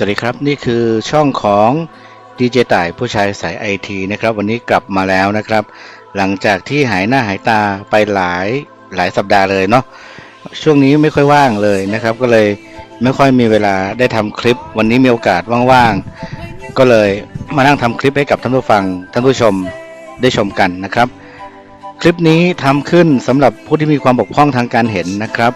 สวัสดีครับ นี่คือช่องของดีเจต่ายผู้ชายสายไอทีนะครับ วันนี้กลับมาแล้วนะครับ หลังจากที่หายหน้าหายตาไปหลายหลายสัปดาห์เลยเนาะช่วงนี้ไม่ค่อยว่างเลยนะครับ ก็เลยไม่ค่อยมีเวลาได้ทำคลิป วันนี้มีโอกาสว่างๆก็เลยมานั่งทำคลิปให้กับท่านผู้ฟังท่านผู้ชมได้ชมกันนะครับ คลิปนี้ทำขึ้นสำหรับผู้ที่มีความบกพร่องทางการเห็นนะครับ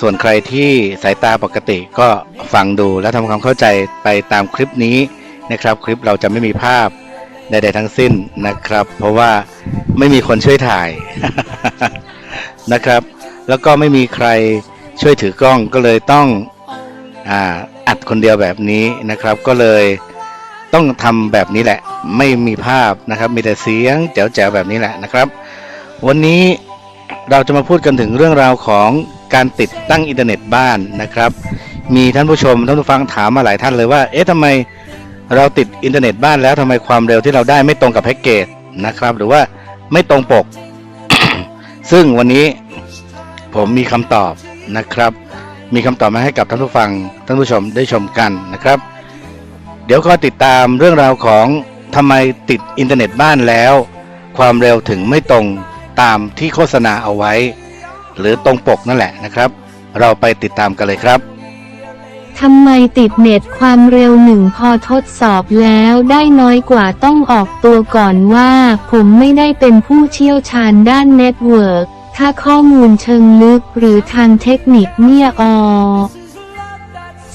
ส่วนใครที่สายตาปกติก็ฟังดูและทำความเข้าใจไปตามคลิปนี้นะครับ คลิปเราจะไม่มีภาพใดๆทั้งสิ้นนะครับ เพราะว่าไม่มีคนช่วยถ่ายนะครับ แล้วก็ไม่มีใครช่วยถือกล้องก็เลยต้องอ,อัดคนเดียวแบบนี้นะครับ ก็เลยต้องทำแบบนี้แหละ ไม่มีภาพนะครับ มีแต่เสียงแจ๋วๆแบบนี้แหละนะครับ วันนี้เราจะมาพูดกันถึงเรื่องราวของ การติดตั้งอินเทอร์เน็ตบ้านนะครับ มีท่านผู้ชมท่านผู้ฟังถามมาหลายท่านเลยว่า เอ๊ะทำไมเราติดอินเทอร์เน็ตบ้านแล้วทำไมความเร็วที่เราได้ไม่ตรงกับแพ็กเกจนะครับ หรือว่าไม่ตรงปก ซึ่งวันนี้ผมมีคำตอบนะครับ มีคำตอบมาให้กับท่านผู้ฟังท่านผู้ชมได้ชมกันนะครับ เดี๋ยวก็ติดตามเรื่องราวของทำไมติดอินเทอร์เน็ตบ้านแล้ว ความเร็วถึงไม่ตรงตามที่โฆษณาเอาไว้ หรือตรงปกนั่นแหละนะครับ เราไปติดตามกันเลยครับทำไมติดเน็ตความเร็วหนึ่งพอทดสอบแล้วได้น้อยกว่าต้องออกตัวก่อนว่า ผมไม่ได้เป็นผู้เชี่ยวชาญด้านเน็ตเวิร์กถ้าข้อมูลเชิงลึกหรือทางเทคนิคเนี่ยอ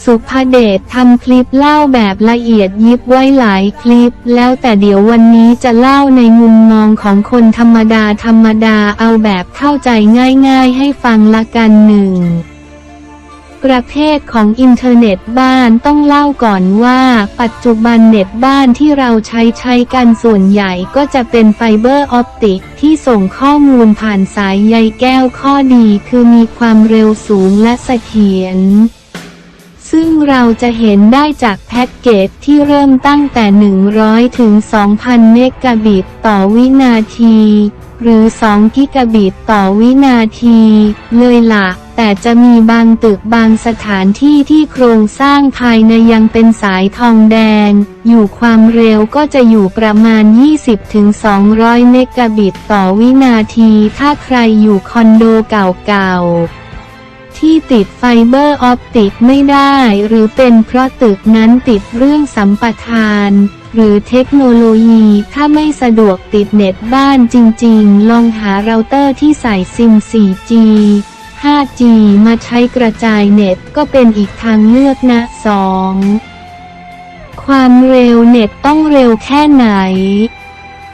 สุภเดชทำคลิปเล่าแบบละเอียดยิบไว้หลายคลิป แล้วแต่เดี๋ยววันนี้จะเล่าในมุมมองของคนธรรมดาธรรมดาเอาแบบเข้าใจง่ายๆให้ฟังละกันหนึ่งประเภทของอินเทอร์เน็ตบ้านต้องเล่าก่อนว่า ปัจจุบันเน็ตบ้านที่เราใช้ใช้กันส่วนใหญ่ก็จะเป็นไฟเบอร์ออปติกที่ส่งข้อมูลผ่านสายใยแก้วข้อดีคือมีความเร็วสูงและเสถียร ซึ่งเราจะเห็นได้จากแพ็กเกจที่เริ่มตั้งแต่ 100 ถึง 2,000 เมกะบิตต่อวินาที หรือ 2 กิกะบิตต่อวินาที เลยละแต่จะมีบางตึกบางสถานที่ที่โครงสร้างภายในยังเป็นสายทองแดง อยู่ความเร็วก็จะอยู่ประมาณ 20-200 เมกะบิตต่อวินาที ถ้าใครอยู่คอนโดเก่าๆ ที่ติดไฟเบอร์ออปติกไม่ได้ หรือเป็นเพราะตึกนั้นติดเรื่องสัมปทาน หรือเทคโนโลยีถ้าไม่สะดวกติดเน็ตบ้านจริงๆ ลองหาเราเตอร์ที่ใส่ซิม 4G 5G มาใช้กระจายเน็ตก็เป็นอีกทางเลือกนะ 2. ความเร็วเน็ตต้องเร็วแค่ไหน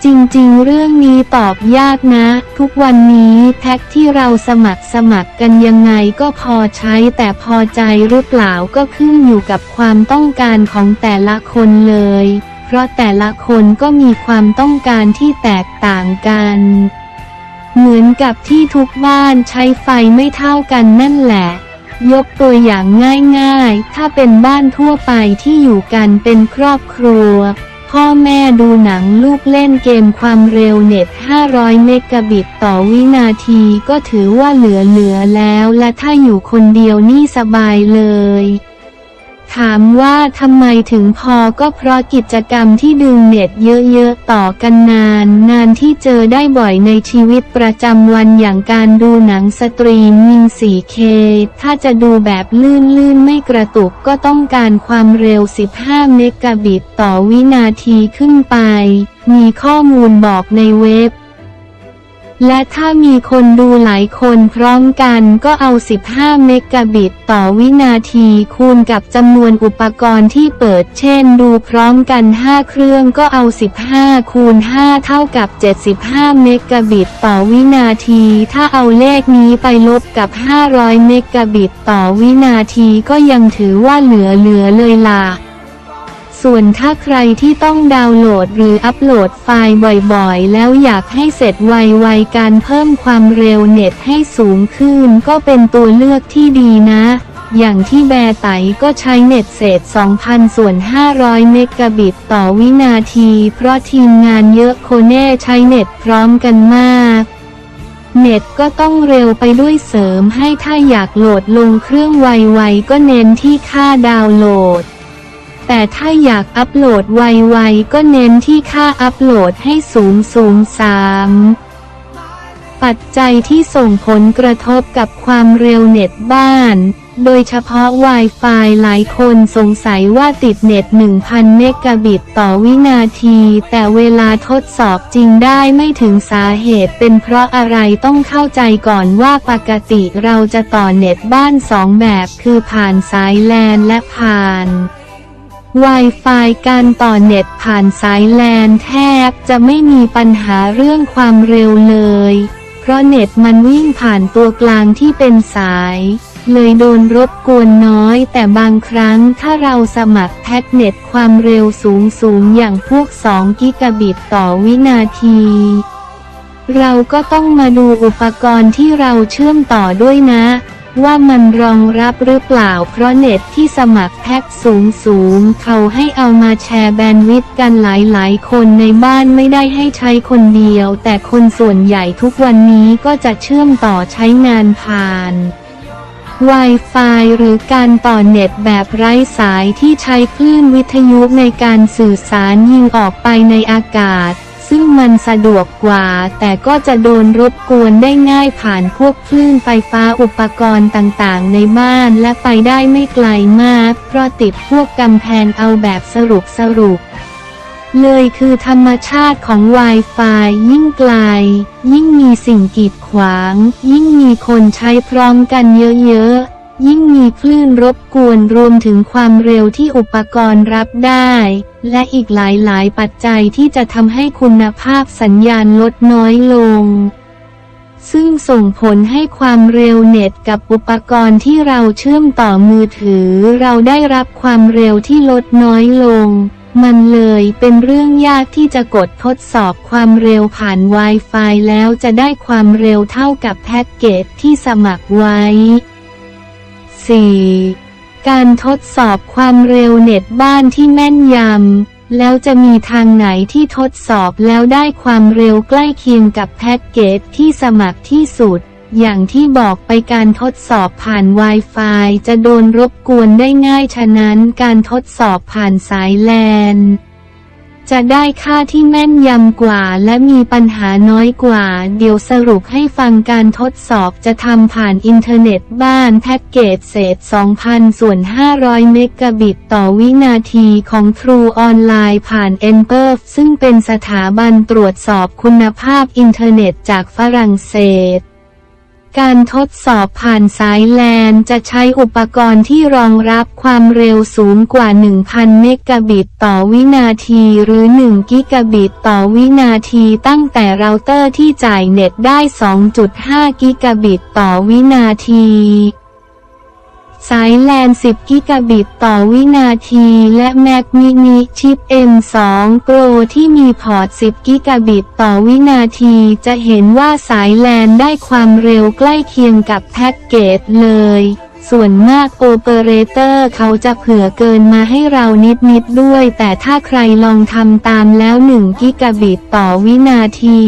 จริงๆ เรื่องนี้ตอบยากนะ ทุกวันนี้แพ็กที่เราสมัครสมัครกันยังไงก็พอใช้แต่พอใจหรือเปล่าก็ขึ้นอยู่กับความต้องการของแต่ละคนเลย เพราะแต่ละคนก็มีความต้องการที่แตกต่างกัน เหมือนกับที่ทุกบ้านใช้ไฟไม่เท่ากันนั่นแหละยกตัวอย่างง่ายๆ ถ้าเป็นบ้านทั่วไปที่อยู่กันเป็นครอบครัว พ่อแม่ดูหนังลูกเล่นเกมความเร็วเน็ต 500 เมกะบิตต่อวินาทีก็ถือว่าเหลือๆแล้วและถ้าอยู่คนเดียวนี่สบายเลย ถามว่าทำไมถึงพอก็เพราะกิจกรรมที่ดึงเน็ตเยอะๆต่อกันนาน นานที่เจอได้บ่อยในชีวิตประจำวันอย่างการดูหนังสตรีมมิง 4K ถ้าจะดูแบบลื่นๆไม่กระตุกก็ต้องการความเร็ว 15 เมกะบิตต่อวินาทีขึ้นไป มีข้อมูลบอกในเว็บ และถ้ามีคนดูหลายคนพร้อมกันก็เอา 15 เมกะบิตต่อวินาทีคูณกับจำนวนอุปกรณ์ที่เปิดเช่นดูพร้อมกัน 5 เครื่องก็เอา 15 คูณ 5 เท่ากับ 75 เมกะบิตต่อวินาที ถ้าเอาเลขนี้ไปลบกับ 500 เมกะบิตต่อวินาทีก็ยังถือว่าเหลือๆเลยล่ะ ส่วนถ้าใครที่ต้องดาวน์โหลดหรืออัปโหลดไฟล์บ่อยๆ แล้วอยากให้เสร็จไวๆ การเพิ่มความเร็วเน็ตให้สูงขึ้นก็เป็นตัวเลือกที่ดีนะ อย่างที่แบร์ไตก็ใช้เน็ตเศษ 2,000 ส่วน 500 เมกะบิตต่อวินาที เพราะทีมงานเยอะโคเน่ใช้เน็ตพร้อมกันมากเน็ตก็ต้องเร็วไปด้วยเสริมให้ถ้าอยากโหลดลงเครื่องไวๆก็เน้นที่ค่าดาวน์โหลด แต่ถ้าอยากอัปโหลดไวๆก็เน้นที่ค่าอัปโหลดให้สูงสูง3ปัจจัยที่ส่งผลกระทบกับความเร็วเน็ตบ้าน โดยเฉพาะ Wi-Fi หลายคนสงสัยว่าติดเน็ต 1,000 เมกะบิตต่อวินาที แต่เวลาทดสอบจริงได้ไม่ถึงสาเหตุเป็นเพราะอะไรต้องเข้าใจก่อนว่าปกติเราจะต่อเน็ตบ้านสองแบบคือผ่านสายแลนและผ่าน Wi-Fi การต่อเน็ตผ่านสายแลนแทบจะไม่มีปัญหาเรื่องความเร็วเลย เพราะเน็ตมันวิ่งผ่านตัวกลางที่เป็นสาย เลยโดนรบกวนน้อยแต่บางครั้งถ้าเราสมัครแพ็กเน็ตความเร็วสูงสูงอย่างพวก 2 กิกะบิตต่อวินาที เราก็ต้องมาดูอุปกรณ์ที่เราเชื่อมต่อด้วยนะ ว่ามันรองรับหรือเปล่า เพราะเน็ตที่สมัครแพ็กสูงสูง เขาให้เอามาแชร์แบนด์วิดต์กันหลายๆ คนในบ้านไม่ได้ให้ใช้คนเดียว แต่คนส่วนใหญ่ทุกวันนี้ก็จะเชื่อมต่อใช้งานผ่าน Wi-Fi หรือการต่อเน็ตแบบไร้สายที่ใช้คลื่นวิทยุในการสื่อสารยิงออกไปในอากาศ ซึ่งมันสะดวกกว่า แต่ก็จะโดนรบกวนได้ง่ายผ่านพวกคลื่นไฟฟ้าอุปกรณ์ต่างๆ ในบ้านและไปได้ไม่ไกลมาก เพราะติดพวกกำแพงเอาแบบสรุปสรุปเลยคือธรรมชาติของ Wi-Fi ยิ่งไกล ยิ่งมีสิ่งกีดขวาง ยิ่งมีคนใช้พร้อมกันเยอะๆ ยิ่งมีคลื่นรบกวนรวมถึงความเร็วที่อุปกรณ์รับได้ และอีกหลาย ๆ ปัจจัยที่จะทำให้คุณภาพสัญญาณลดน้อยลง ซึ่งส่งผลให้ความเร็วเน็ตกับอุปกรณ์ที่เราเชื่อมต่อมือถือ เราได้รับความเร็วที่ลดน้อยลง มันเลยเป็นเรื่องยากที่จะกดทดสอบความเร็วผ่าน Wi-Fi แล้วจะได้ความเร็วเท่ากับแพ็กเกจที่สมัครไว้ 4. การทดสอบความเร็วเน็ตบ้านที่แม่นยำ แล้วจะมีทางไหนที่ทดสอบแล้วได้ความเร็วใกล้เคียงกับแพ็กเกจที่สมัครที่สุด อย่างที่บอกไปการทดสอบผ่าน Wi-Fi จะโดนรบกวนได้ง่ายฉะนั้นการทดสอบผ่านสายแลน จะได้ค่าที่แม่นยำกว่าและมีปัญหาน้อยกว่า เดี๋ยวสรุปให้ฟังการทดสอบจะทำผ่านอินเทอร์เน็ตบ้านแพ็กเกจเศษ 2,000 ส่วน 500 เมกะบิตต่อวินาทีของ True ออนไลน์ผ่าน e n p e r ซึ่งเป็นสถาบันตรวจสอบคุณภาพอินเทอร์เน็ตจากฝรั่งเศส การทดสอบผ่านสายแลนจะใช้อุปกรณ์ที่รองรับความเร็วสูงกว่า 1,000 เมกะบิตต่อวินาทีหรือ 1 กิกะบิตต่อวินาทีตั้งแต่เราเตอร์ที่จ่ายเน็ตได้ 2.5 กิกะบิตต่อวินาที สายแลน 10 กิกะบิตต่อวินาที และ Mac mini ชิป M2 Pro ที่มีพอร์ต 10 กิกะบิตต่อวินาที จะเห็นว่าสายแลนได้ความเร็วใกล้เคียงกับแพ็กเกจเลย ส่วนมากโอเปอเรเตอร์เขาจะเผื่อเกินมาให้เรานิดๆด้วย แต่ถ้าใครลองทำตามแล้ว 1 กิกะบิตต่อวินาที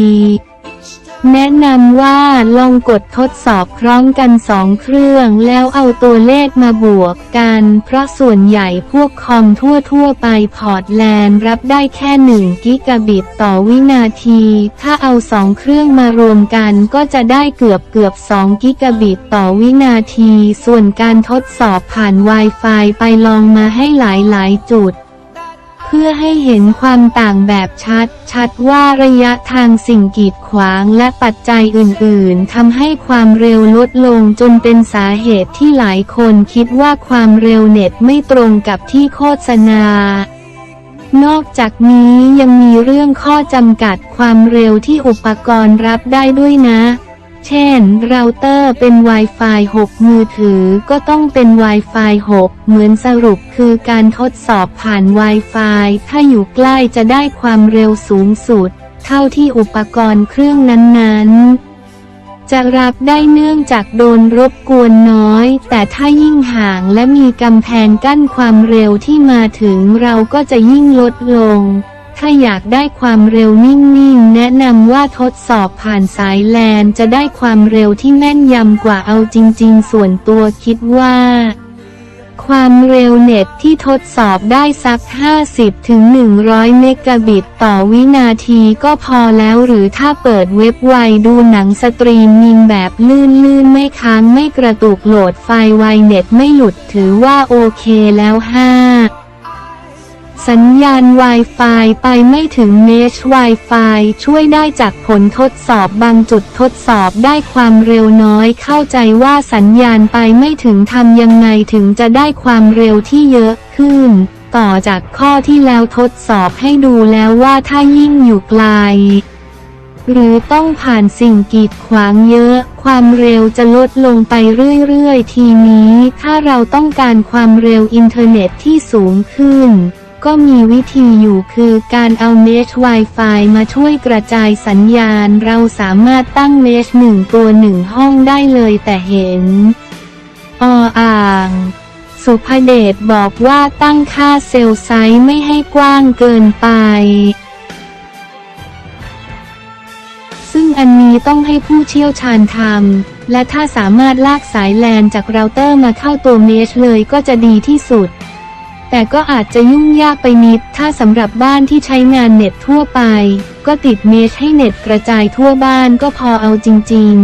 แนะนำว่าลองกดทดสอบพร้อมกันสองเครื่องแล้วเอาตัวเลขมาบวกกัน เพราะส่วนใหญ่พวกคอมทั่วๆไปพอร์ตแลนรับได้แค่ 1 กิกะบิตต่อวินาที ถ้าเอาสองเครื่องมารวมกันก็จะได้เกือบเกือบ2กิกะบิตต่อวินาที ส่วนการทดสอบผ่าน Wi-Fi ไปลองมาให้หลายๆ จุด พื่อให้เห็นความต่างแบบชัด ชัดว่าระยะทางสิ่งกีดขวางและปัจจัยอื่นๆทำให้ความเร็วลดลงจนเป็นสาเหตุที่หลายคนคิดว่าความเร็วเน็ตไม่ตรงกับที่โฆษณา นอกจากนี้ยังมีเรื่องข้อจำกัดความเร็วที่อุปกรณ์รับได้ด้วยนะ เช่น เราเตอร์เป็น Wi-Fi 6 มือถือก็ต้องเป็น Wi-Fi 6 เหมือนสรุปคือการทดสอบผ่าน Wi-Fi ถ้าอยู่ใกล้จะได้ความเร็วสูงสุด เท่าที่อุปกรณ์เครื่องนั้นๆ จะรับได้เนื่องจากโดนรบกวนน้อย แต่ถ้ายิ่งห่างและมีกำแพงกั้นความเร็วที่มาถึงเราก็จะยิ่งลดลง ถ้าอยากได้ความเร็วนิ่งๆ แนะนำว่าทดสอบผ่านสายแลนจะได้ความเร็วที่แม่นยำกว่าเอาจริง ๆ ส่วนตัวคิดว่า ความเร็วเน็ตที่ทดสอบได้สัก 50-100 เมกะบิตต่อวินาทีก็พอแล้วหรือถ้าเปิดเว็บไวดูหนังสตรีมมิงแบบลื่นๆ ไม่ค้างไม่กระตุกโหลดไฟล์ไวเน็ตไม่หลุดถือว่าโอเคแล้ว5 สัญญาณ Wi-Fi ไปไม่ถึงเมช Wi-Fi ช่วยได้จากผลทดสอบบางจุดทดสอบได้ความเร็วน้อย เข้าใจว่าสัญญาณไปไม่ถึงทำยังไงถึงจะได้ความเร็วที่เยอะขึ้น ต่อจากข้อที่แล้วทดสอบให้ดูแล้วว่าถ้ายิ่งอยู่ไกลหรือต้องผ่านสิ่งกีดขวางเยอะ ความเร็วจะลดลงไปเรื่อยๆ ทีนี้ ถ้าเราต้องการความเร็วอินเทอร์เน็ตที่สูงขึ้น ก็มีวิธีอยู่คือการเอาเมช Wi-Fi มาช่วยกระจายสัญญาณ เราสามารถตั้งเมชหนึ่งตัวหนึ่งห้องได้เลยแต่เห็น ออ่าง สุภเดชบอกว่าตั้งค่าเซลล์ไซส์ไม่ให้กว้างเกินไป ซึ่งอันนี้ต้องให้ผู้เชี่ยวชาญทำและถ้าสามารถลากสายแลนจากเราเตอร์มาเข้าตัวเมชเลยก็จะดีที่สุด แต่ก็อาจจะยุ่งยากไปนิด ถ้าสำหรับบ้านที่ใช้งานเน็ตทั่วไป ก็ติดเมชให้เน็ตกระจายทั่วบ้านก็พอเอาจริง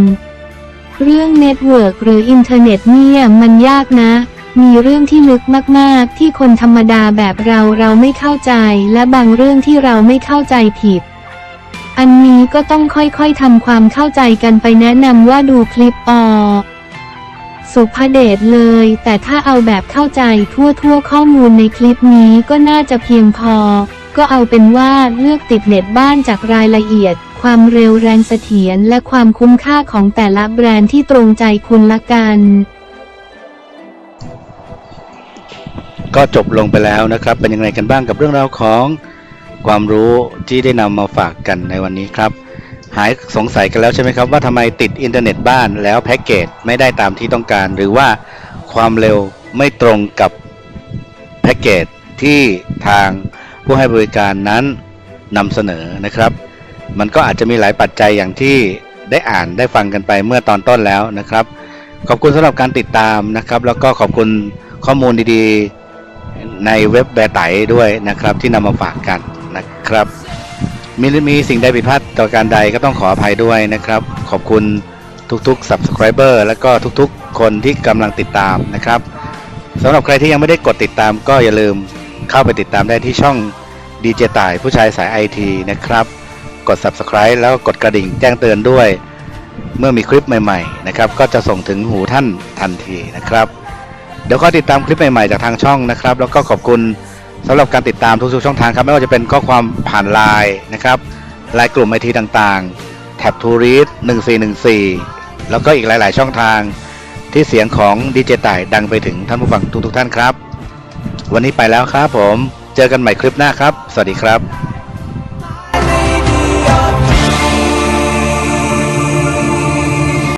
ๆ เรื่องเน็ตเวิร์กหรืออินเทอร์เน็ตเนี่ยมันยากนะ มีเรื่องที่ลึกมากๆ ที่คนธรรมดาแบบเราเราไม่เข้าใจ และบางเรื่องที่เราไม่เข้าใจผิดอันนี้ก็ต้องค่อยๆทำความเข้าใจกันไปแนะนำว่าดูคลิปออ สุภเดชเลย แต่ถ้าเอาแบบเข้าใจทั่วๆข้อมูลในคลิปนี้ก็น่าจะเพียงพอ ก็เอาเป็นว่าเลือกติดเน็ตบ้านจากรายละเอียด ความเร็วแรงเสถียรและความคุ้มค่าของแต่ละแบรนด์ที่ตรงใจคุณละกันก็จบลงไปแล้วนะครับ เป็นยังไงกันบ้างกับเรื่องราวของความรู้ที่ได้นำมาฝากกันในวันนี้ครับ หายสงสัยกันแล้วใช่ไหมครับว่าทำไมติดอินเทอร์เน็ตบ้านแล้วแพ็กเกจไม่ได้ตามที่ต้องการ หรือว่าความเร็วไม่ตรงกับแพ็กเกจที่ทางผู้ให้บริการนั้นนำเสนอนะครับ มันก็อาจจะมีหลายปัจจัยอย่างที่ได้อ่านได้ฟังกันไปเมื่อตอนต้นแล้วนะครับ ขอบคุณสำหรับการติดตามนะครับ แล้วก็ขอบคุณข้อมูลดีๆในเว็บแบร์ไตด้วยนะครับที่นำมาฝากกันนะครับ มีมีสิ่งใดผิดพลาดต่อการใดก็ต้องขออภัยด้วยนะครับ ขอบคุณทุกๆ subscriber และก็ทุกๆ คนที่กำลังติดตามนะครับสำหรับใครที่ยังไม่ได้กดติดตามก็อย่าลืมเข้าไปติดตามได้ที่ช่องดีเจต่ายผู้ชายสายไอทีนะครับ กด subscribe แล้วก็กดกระดิ่งแจ้งเตือนด้วย เมื่อมีคลิปใหม่ๆนะครับก็จะส่งถึงหูท่านทันทีนะครับ เดี๋ยวก็ติดตามคลิปใหม่ๆจากทางช่องนะครับ แล้วก็ขอบคุณ สำหรับการติดตามทุกๆช่องทางครับไม่ว่าจะเป็นข้อความผ่านไลน์นะครับไลน์กลุ่มไอทีต่างๆแท็บทูริส1414 แล้วก็อีกหลาย ๆ ช่องทางที่เสียงของดีเจต่ายดังไปถึงท่านผู้ฟังทุกๆท่านครับ วันนี้ไปแล้วครับผมเจอกันใหม่คลิปหน้าครับ สวัสดีครับ